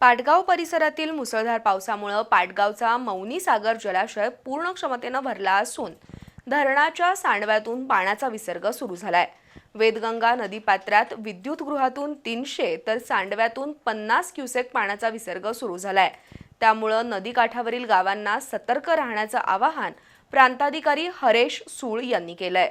पाटगाव परिसरातील मुसळधार पावसामुळं पाटगावचा मौनी सागर जलाशय पूर्ण क्षमतेनं भरला असून धरणाच्या सांडव्यातून पाण्याचा विसर्ग सुरू झालाय. वेदगंगा नदीपात्रात विद्युत गृहातून तीनशे तर सांडव्यातून पन्नास क्युसेक पाण्याचा विसर्ग सुरू झालाय. त्यामुळं नदीकाठावरील गावांना सतर्क राहण्याचं आवाहन प्रांताधिकारी हरेश सूळ यांनी केलंय.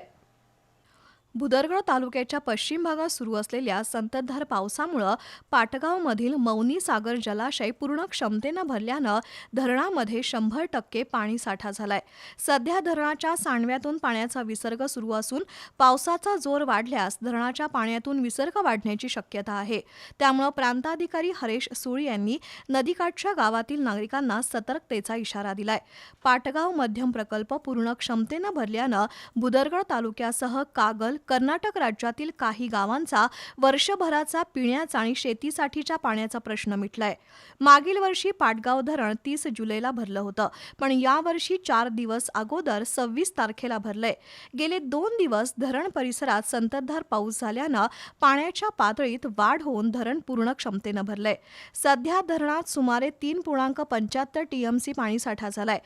भुदरगड तालुक्याच्या पश्चिम भागात सुरू असलेल्या संततधार पावसामुळं पाटगावमधील मौनी सागर जलाशय पूर्ण क्षमतेनं भरल्यानं धरणामध्ये शंभर टक्के पाणीसाठा झालाय. सध्या धरणाच्या सांडव्यातून पाण्याचा विसर्ग सुरू असून पावसाचा जोर वाढल्यास धरणाच्या पाण्यातून विसर्ग वाढण्याची शक्यता आहे. त्यामुळं प्रांताधिकारी हरेश सुळ यांनी नदीकाठच्या गावातील नागरिकांना सतर्कतेचा इशारा दिलाय. पाटगाव मध्यम प्रकल्प पूर्ण क्षमतेनं भरल्यानं भुदरगड तालुक्यासह कागल कर्नाटक राज्यातील काही गावांचा वर्षभराचा पिण्याचा आणि शेतीसाठीच्या पाण्याचा प्रश्न मिटलाय. मागील वर्षी पाटगाव धरण तीस जुलैला भरलं होतं पण यावर्षी चार दिवस अगोदर सव्वीस तारखेला भरलंय. गेले दोन दिवस धरण परिसरात संततधार पाऊस झाल्यानं पाण्याच्या पातळीत वाढ होऊन धरण पूर्ण क्षमतेनं भरलंय. सध्या धरणात सुमारे तीन पूर्णांक पंच्याहत्तर टीएमसी पाणीसाठा झालाय.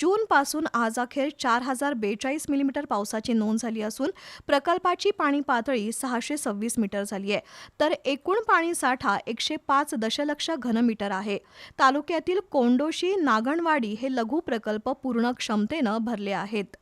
जून पासून आज अखेर चार हजार बेचाळीस मिलीमीटर पावसाची नोंद झाली असून प्रकल्प प्रकल्पाची पाणी पातळी सहाशे सव्वीस मीटर झाली आहे. तर एकूण पाणी साठा एकशे पाच दशलक्ष घनमीटर आहे. तालुक्यातील कोंडोशी नागणवाडी हे लघु प्रकल्प पूर्ण क्षमतेनं भरले आहेत.